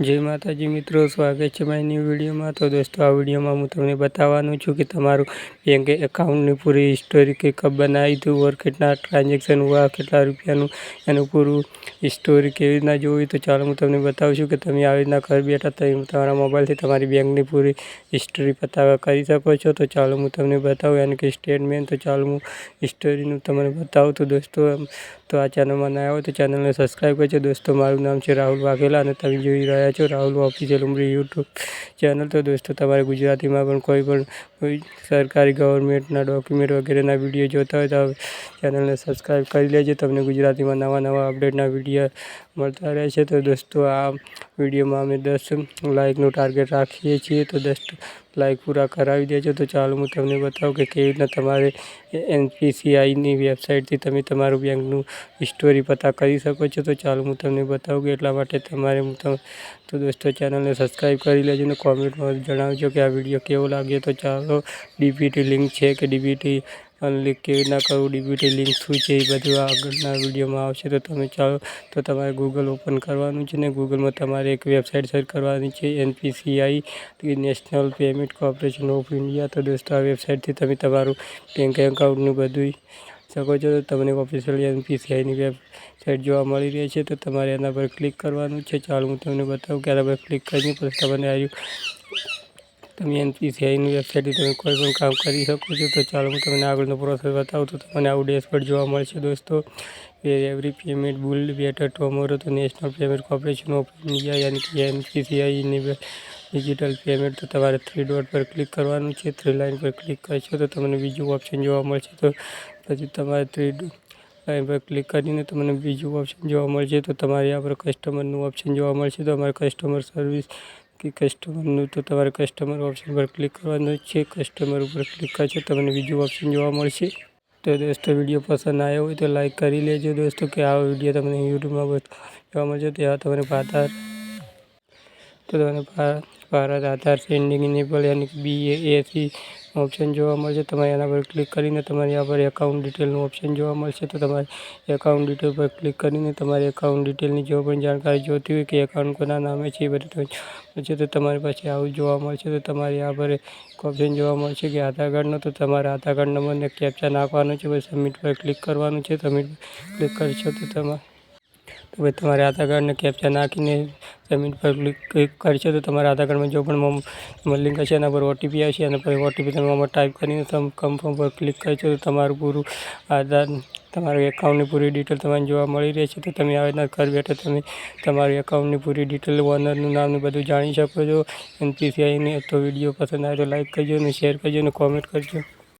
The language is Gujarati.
જય માતાજી મિત્રો, સ્વાગત છે મારી ન્યૂ વિડીયોમાં તો દોસ્તો, આ વિડીયોમાં હું તમને બતાવવાનું છું કે તમારું બેંક એકાઉન્ટની પૂરી હિસ્ટોરી કે કબ બનાવી હતું ઓર કેટલા ટ્રાન્ઝેક્શન હુआ કેટલા રૂપિયાનું, એનું પૂરું હિસ્ટોરી કેવી રીતના જોવી. તો ચાલો હું તમને બતાવું છું કે તમે આવી રીતના ઘર બેઠા તમે તમારા મોબાઈલથી તમારી બેંકની પૂરી હિસ્ટોરી પતાવા કરી શકો છો. તો ચાલો હું તમને બતાવું યાની કે સ્ટેટમેન્ટ તો ચાલો હું હિસ્ટોરીનું તમને બતાવું. તો દોસ્તો તો આ ચેનલમાં ના આવ્યો તો ચેનલને સબસ્ક્રાઈબ કરજો. દોસ્તો, મારું નામ છે રાહુલ વાઘેલા અને તમે જોઈ રહ્યા છો, Rahul official Umari YouTube channel. તો દોસ્તો, તમારે ગુજરાતીમાં પણ કોઈ પણ કોઈ સરકારી ગવર્મેન્ટના ડોક્યુમેન્ટ વગેરેના વીડિયો જોતા હોય તો ચેનલને સબસ્ક્રાઈબ કરી લેજો. તમને ગુજરાતીમાં નવા નવા અપડેટના વીડિયો મળતા રહે છે. તો દોસ્તો, આ વિડીયોમાં અમે દસ લાઇકનું ટાર્ગેટ રાખીએ છીએ. તો દસ લાઇક પૂરા કરાવી દેજો. તો ચાલો હું તમને બતાવું કે કેવી રીતના તમારે એનપીસીઆઈની વેબસાઇટથી તમે તમારું બેંકનું હિસ્ટોરી પતા કરી શકો છો. તો ચાલો હું તમને બતાવું કે એટલા માટે તમારે હું તો દોસ્તો ચેનલને સબસ્ક્રાઈબ કરી લેજો અને કોમેન્ટમાં જણાવજો કે આ વીડિયો કેવો લાગ્યો. તો ચાલો ડીપીટી લિંક છે કે ડીપીટી લિંક કેવી રીતના કરવું ડીબીટી લિંક શું છે એ બધું આગળના વિડીયોમાં આવશે. તો તમે ચાલો, તો તમારે ગૂગલ ઓપન કરવાનું છે ને ગૂગલમાં તમારે એક વેબસાઇટ સર્ચ કરવાની છે NPCI national payment corporation of India તો દોસ્તો, આ વેબસાઇટથી તમે તમારું બેંક એકાઉન્ટનું બધું શકો છો. તો તમને ઓફિશિયલ એનપીસીઆઈની વેબસાઇટ જોવા મળી રહી છે. તો તમારે એના પર ક્લિક કરવાનું છે. ચાલો, હું તમને બતાવું કે એના પર ક્લિક કરીને પછી તમને આવ્યું તમે એનપીસીઆઈની વેબસાઇટથી તમે કોઈ પણ કામ કરી શકો છો, તો ચાલો હું તમને આગળનો પ્રોસેસ બતાવું, તો તમને આવું ડેશબોર્ડ જોવા મળશે દોસ્તો. Every payment bull better tomorrow તો national payment corporation of India યાની કે એનપીસીઆઈની ડિજિટલ પેમેન્ટ તો તમારે થ્રી ડોટ પર ક્લિક કરવાનું છે. થ્રી લાઇન પર ક્લિક કરશો, તો તમને બીજું ઓપ્શન જોવા મળશે. તો પછી તમારે થ્રી લાઇન પર ક્લિક કરીને તમને બીજું ઓપ્શન જોવા મળશે. તો તમારે આ પર કસ્ટમરનું ઓપ્શન જોવા મળશે. તો અમારે કસ્ટમર સર્વિસ કે કસ્ટમરનું તો તમારે કસ્ટમર ઓપ્શન પર ક્લિક કરવાનું છે. કસ્ટમર ઉપર ક્લિક કરશો તમને બીજું ઓપ્શન જોવા મળશે. તો દોસ્તો વીડિયો પસંદ આવ્યો હોય તો લાઈક કરી લેજો દોસ્તો, કે આ વીડિયો તમને યુટ્યુબમાં જોવા મળશે. ત્યાં તમને આધાર તો તમને ભારત આધાર સેન્ડિંગ ઇનેબલ યાની બી એસી ઓપ્શન જોવા મળશે. તમારે એના પર ક્લિક કરીને તમારી આ પર એકાઉન્ટ ડિટેલનું ઓપ્શન જોવા મળશે. તો તમારે એકાઉન્ટ ડિટેલ પર ક્લિક કરીને તમારે એકાઉન્ટ ડિટેલની જો પણ જાણકારી જોઈતી હોય કે એકાઉન્ટ કોના નામે છે એ બધું પછી તો તમારી પાસે આવું જોવા મળશે. તો તમારે આ પર એક ઓપ્શન જોવા મળશે કે આધાર કાર્ડનો. તો તમારે આધાર કાર્ડ નંબરને કેપ્ચા નાખવાનો છે. પછી સબમિટ પર ક્લિક કરવાનું છે. સબમિટ ક્લિક કરશો તો તમારે તો ભાઈ તમારે આધાર કાર્ડને કેપ્ચા નાખીને સબમિટ પર ક્લિક કરશો તો તમારા આધાર કાર્ડમાં જો પણ લિંક હશે, એના પર ઓટીપી આવશે અને પછી ઓટીપી તમે આમાં ટાઈપ કરીને તમે કન્ફર્મ પર ક્લિક કરશો તો તમારું પૂરું આધાર, તમારું એકાઉન્ટની પૂરી ડિટેલ તમને જોવા મળી રહેશે. તો તમે આવી રીતના ઘર બેઠા તમે તમારી એકાઉન્ટની પૂરી ડિટેલ ઓનરનું નામનું બધું જાણી શકો છો. એનપીસીઆઈને તો વીડિયો પસંદ આવે તો લાઇક કરજો અને શેર કરજો અને કોમેન્ટ કરજો.